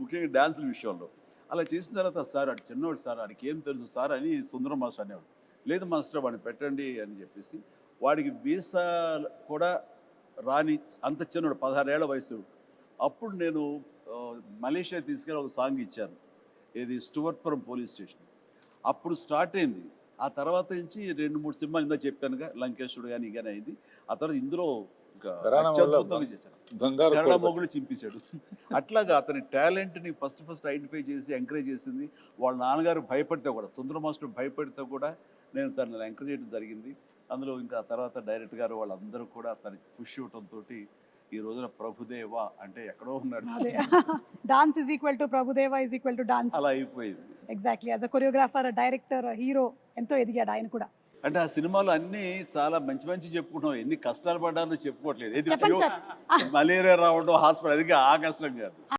ముఖ్యంగా డ్యాన్సుల విషయంలో. అలా చేసిన తర్వాత సార్ అటు చిన్నవాడు సార్ వాడికి ఏం తెలుసు సార్ అని సుందరం మాస్టర్ అనేవాడు. లేదు మాస్టర్ వాడిని పెట్టండి అని చెప్పేసి వాడికి వీసా కూడా రాని అంత చిన్నవాడు పదహారేళ్ళ వయసు. అప్పుడు నేను మలేషియా తీసుకెళ్ళి ఒక సాంగ్ ఇచ్చాను. ఇది స్టువర్ట్పురం పోలీస్ స్టేషన్. అప్పుడు స్టార్ట్ అయింది. ఆ తర్వాత నుంచి రెండు మూడు సినిమాలు ఇందా చెప్పానుగా లంకేశ్వరుడు కానీ కానీ అయింది. ఆ తర్వాత ఇందులో మొగుడు చింపేశాడు. అట్లాగా అతని టాలెంట్ని ఫస్ట్ ఫస్ట్ ఐడెంటిఫై చేసి ఎంకరేజ్ చేసింది. వాళ్ళ నాన్నగారు భయపడితే కూడా సుందర మాస్టర్ భయపడితే కూడా నేను తనని ఎంకరేజ్ చేయడం జరిగింది. అందులో ఇంకా తర్వాత డైరెక్ట్ గారు వాళ్ళందరూ కూడా తనకి పుష్ ఇవ్వటంతో ఈ రోజున ప్రభుదేవ అంటే ఎక్కడో ఉన్నాడు. Dance is equal to Prabhudeva is equal to dance అలా అయిపోయింది. Exactly as a choreographer director hero ఎంతో ఎదిగాడు ఆయన కూడా. అంటే ఆ సినిమాలో అన్ని చాలా మంచి మంచి చెప్పుకుంటున్నాం. ఎన్ని కష్టాలు పడ్డానో చెప్పుకోవట్లేదు. ఏది మలేరియా రావడం హాస్పిటల్ అది ఆ కష్టం కాదు.